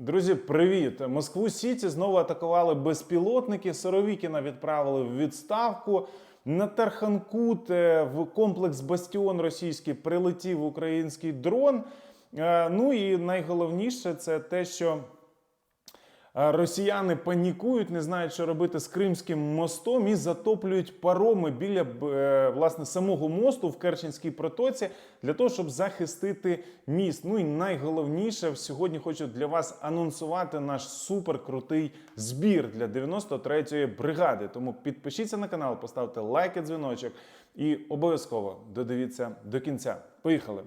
Друзі, привіт! Москву Сіті знову атакували безпілотники. Соровікіна відправили в відставку. На Тарханкут е, в комплекс Бастіон російський прилетів український дрон. Е, Ну і найголовніше це те, що росіяни панікують, не знають, що робити з Кримським мостом і затоплюють пароми біля е, власне самого мосту в Керченській протоці для того, щоб захистити міст. Ну і найголовніше сьогодні хочу для вас анонсувати наш суперкрутий збір для 93-ї бригади. Тому підпишіться на канал, поставте лайк і дзвіночок і обов'язково додивіться до кінця. Поїхали!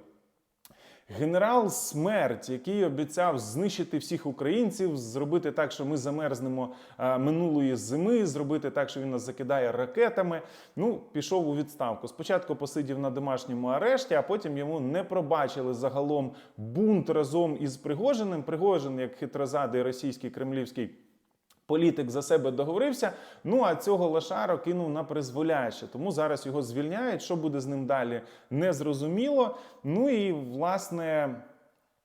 Генерал Смерть, який обіцяв знищити всіх українців, зробити так, що ми замерзнемо минулої зими, зробити так, що він нас закидає ракетами. Ну, пішов у відставку. Спочатку посидів на домашньому арешті, а потім йому не пробачили загалом бунт разом із Пригожиним. Пригожин, як хитрозадий російський кремлівський політик за себе договорився. Ну а цього лошара кинув на призволяще. Тому зараз його звільняють. Що буде з ним далі, Незрозуміло. Ну і власне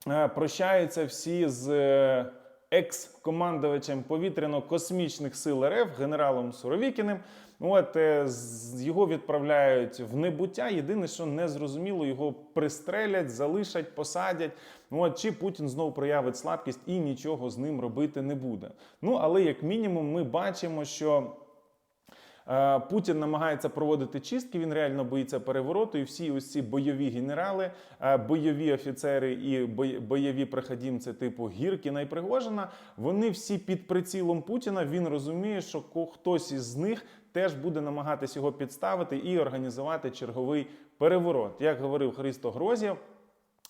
е, прощаються всі з. е, Екс-командувачем повітряно-космічних сил РФ генералом Суровікіним. От е, його відправляють в небуття. Єдине, що не зрозуміло, його пристрелять, залишать, посадять. От чи Путін знову проявить слабкість і нічого з ним робити не буде. Ну але як мінімум, ми бачимо, що. Е, Путін намагається проводити чистки. Він реально боїться перевороту. І всі ось ці бойові генерали, е, бойові офіцери і бойові проходімці типу Гіркіна і Пригожина, вони всі під прицілом Путіна. Він розуміє, що хтось із них теж буде намагатись його підставити і організувати черговий переворот. Як говорив Христо Грозєв.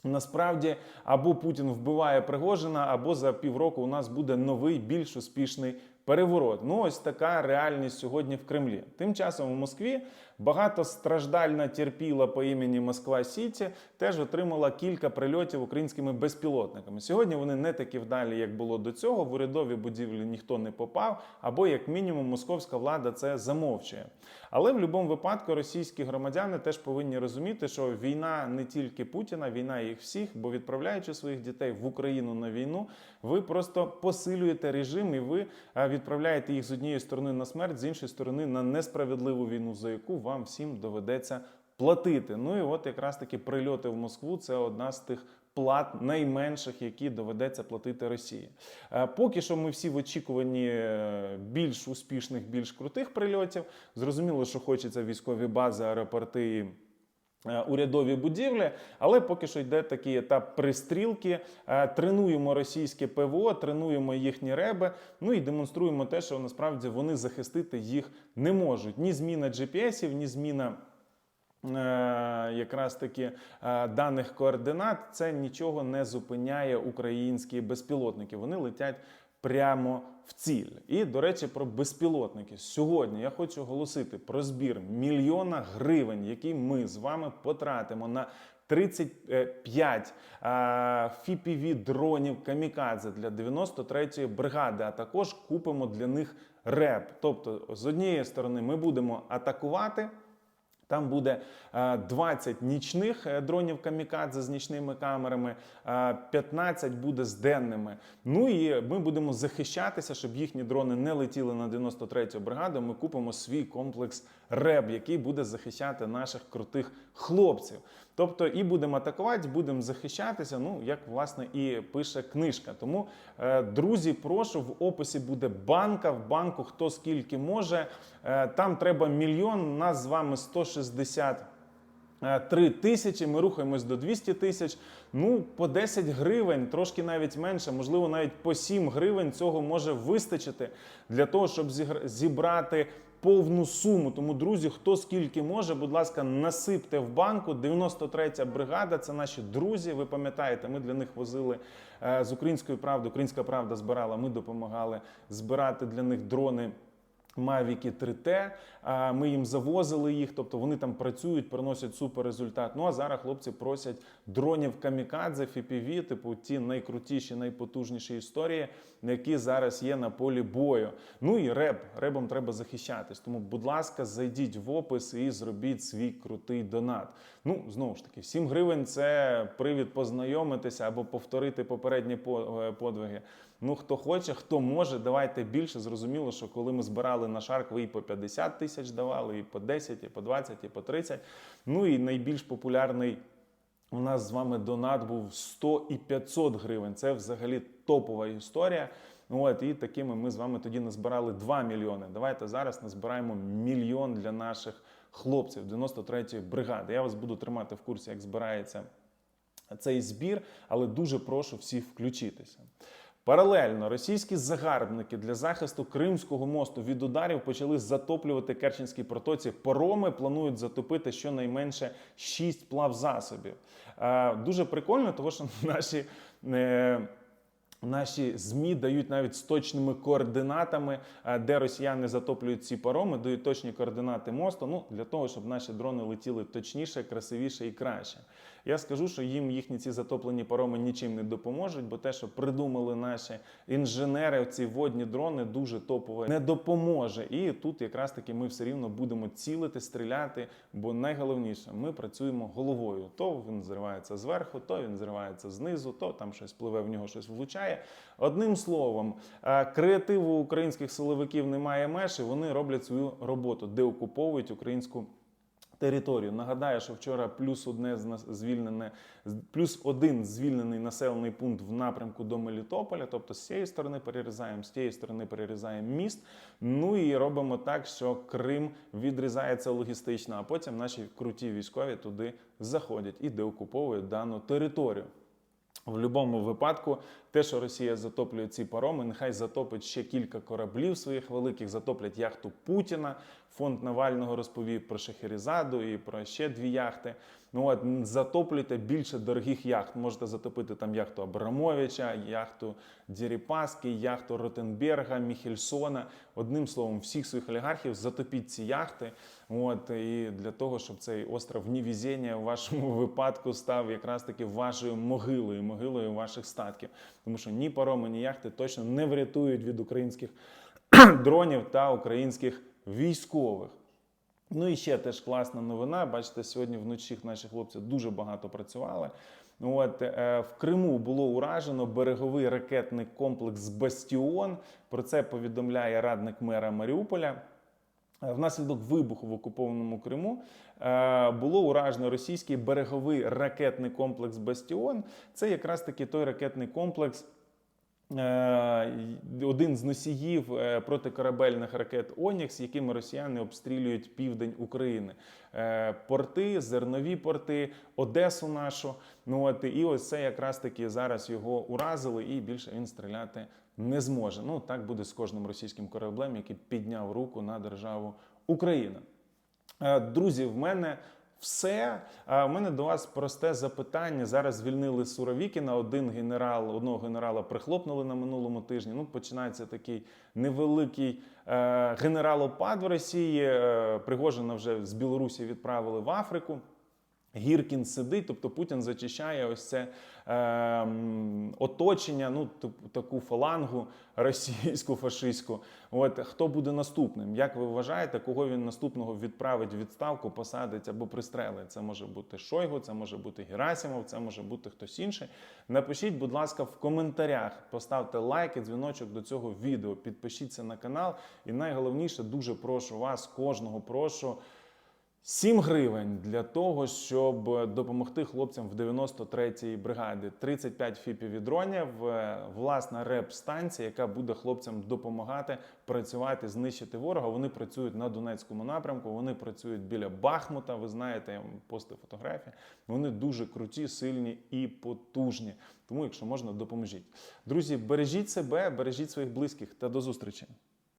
Насправді або Путін вбиває Пригожина, або за півроку у нас буде новий більш успішний переворот. Ну ось така реальність сьогодні в Кремлі. Тим часом в Москві багатостраждальна терпіла по імені Москва Сіті теж отримала кілька прильотів українськими безпілотниками. Сьогодні вони не такі вдалі, як було до цього. В урядові будівлі ніхто не попав, або як мінімум московська влада це замовчує. Але в будь-якому випадку російські громадяни теж повинні розуміти, що війна не тільки Путіна, війна їх всіх, бо відправляючи своїх дітей в Україну на війну, ви просто посилюєте режим і ви відправляєте їх з однієї сторони на смерть, з іншої сторони на несправедливу війну, за яку вам всім доведеться платити. Ну і от якраз таки прильоти в Москву це одна з тих. Плат найменших, які доведеться платити Росії. Е, Поки що ми всі в очікуванні е, більш успішних, більш крутих прильотів. Зрозуміло, що хочеться військові бази, аеропорти. Е, Урядові будівлі, але поки що йде такий етап пристрілки. Е, Тренуємо російське ПВО, тренуємо їхні реби. Ну і демонструємо те, що насправді вони захистити їх не можуть. Ні зміна GPS-ів, ні зміна. е, Якраз таки даних координат це нічого не зупиняє українські безпілотники. Вони летять прямо в ціль. І до речі, про безпілотники. Сьогодні я хочу оголосити про збір мільйона гривень, які ми з вами потратимо на 35 фіпіві дронів камікадзе для 93-ї бригади, а також купимо для них реп. Тобто, з однієї сторони, ми будемо атакувати. Там буде е, 20 нічних е, дронів камікадзе з нічними камерами, е, 15 буде з денними. Ну і ми будемо захищатися, щоб їхні дрони не летіли на 93-ю бригаду. Ми купимо свій комплекс РЕБ, який буде захищати наших крутих хлопців. Тобто і будемо атакувати, будемо захищатися. Ну як власне і пише книжка. Тому, е, друзі, прошу в описі буде банка. В банку хто скільки може. Е, Там треба мільйон. Нас з вами 160 3 тисячі, ми рухаємось до 200 тисяч. Ну, по 10 гривень, трошки навіть менше, можливо, навіть по 7 гривень цього може вистачити для того, щоб зібрати повну суму. Тому, друзі, хто скільки може, будь ласка, насипте в банку. 93-я бригада це наші друзі. Ви пам'ятаєте, ми для них возили е, з української правди. Українська правда збирала, ми допомагали збирати для них дрони. Мавіки 3T, а, ми їм завозили їх, тобто вони там працюють, приносять супер результат. Ну а зараз хлопці просять дронів камікадзе, FPV, типу ті найкрутіші, найпотужніші історії, які зараз є на полі бою. Ну і реп. Ребом треба захищатись. Тому, будь ласка, зайдіть в опис і зробіть свій крутий донат. Ну, знову ж таки, 7 гривень це привід познайомитися або повторити попередні е, подвиги. Ну, хто хоче, хто може, давайте більше. Зрозуміло, що коли ми збирали на шарк, ви і по 50 тисяч давали, і по 10, і по 20, і по 30. Ну і найбільш популярний у нас з вами донат був 100 і 500 гривень. Це взагалі топова історія. От і такими ми з вами тоді назбирали 2 мільйони. Давайте зараз назбираємо мільйон для наших хлопців 93-ї бригади. Я вас буду тримати в курсі, як збирається цей збір, але дуже прошу всіх включитися. Паралельно російські загарбники для захисту Кримського мосту від ударів почали затоплювати Керченські протоці. Пороми планують затопити щонайменше 6 плавзасобів. Е, Дуже прикольно, тому що наші. е, Наші змі дають навіть з точними координатами, е, де росіяни затоплюють ці пароми, дають точні координати мосту. Ну для того, щоб наші дрони летіли точніше, красивіше і краще. Я скажу, що їм їхні ці затоплені пароми нічим не допоможуть, бо те, що придумали наші інженери, ці водні дрони, дуже топове, не допоможе. І тут якраз таки ми все рівно будемо цілити, стріляти. Бо найголовніше, ми працюємо головою. То він зривається зверху, то він зривається знизу, то там щось пливе, в нього щось влучає. Одним словом, е, креативу українських силовиків немає меж, і вони роблять свою роботу, де окуповують українську територію. Нагадаю, що вчора плюс одне звільнене, плюс один звільнений населений пункт в напрямку до Мелітополя. Тобто з цієї сторони перерізаємо, з тієї сторони перерізаємо міст. Ну і робимо так, що Крим відрізається логістично, а потім наші круті військові туди заходять і деокуповують дану територію. В будь-якому випадку, те, що Росія затоплює ці пароми, нехай затопить ще кілька кораблів своїх великих, затоплять яхту Путіна. Фонд Навального розповів про Шахерезаду і про ще дві яхти. Ну от затоплюйте більше дорогих яхт. Можете затопити там яхту Абрамовича, яхту Діріпаски, яхту Ротенберга, Міхельсона. Одним словом, всіх своїх олігархів затопіть ці яхти. От і для того, щоб цей остров Нівізєння в вашому випадку став якраз таки вашою могилою, могилою ваших статків. Тому що ні пароми, ні яхти точно не врятують від українських дронів та українських військових. Ну і ще теж класна новина. Бачите, сьогодні вночі наші хлопці дуже багато працювали. От е, в Криму було уражено береговий ракетний комплекс Бастіон. Про це повідомляє радник мера Маріуполя. Е, Внаслідок вибуху в окупованому Криму е, було уражено російський береговий ракетний комплекс Бастіон. Це якраз таки той ракетний комплекс. Е, Один з носіїв е, протикорабельних ракет Онікс, якими росіяни обстрілюють південь України, Е, порти, зернові порти, Одесу нашу. Ну от і ось це якраз таки зараз його уразили, і більше він стріляти не зможе. Ну так буде з кожним російським кораблем, який підняв руку на державу Україна. Друзі, в мене все. А мене до вас просте запитання. Зараз звільнили Суровікіна. Один генерал, одного генерала прихлопнули на минулому тижні. Ну, починається такий невеликий е, генералопад в Росії. Е, Пригожина вже з Білорусі відправили в Африку. Гіркін сидить, тобто Путін зачищає ось це е, оточення, ну таку фалангу російську фашистську. От хто буде наступним? Як ви вважаєте, кого він наступного відправить відставку, посадить або пристрелить? Це може бути Шойгу, це може бути Герасимов, це може бути хтось інший. Напишіть, будь ласка, в коментарях, поставте лайк і дзвіночок до цього відео, підпишіться на канал. І найголовніше, дуже прошу вас, кожного прошу. 7 гривень для того, щоб допомогти хлопцям в 93-й бригаді. 35 фіпів дронів, е, власна реп-станція, яка буде хлопцям допомагати працювати, знищити ворога. Вони працюють на Донецькому напрямку, вони працюють біля Бахмута. Ви знаєте, я вам постив фотографії. Вони дуже круті, сильні і потужні. Тому, якщо можна, допоможіть. Друзі, бережіть себе, бережіть своїх близьких та до зустрічі.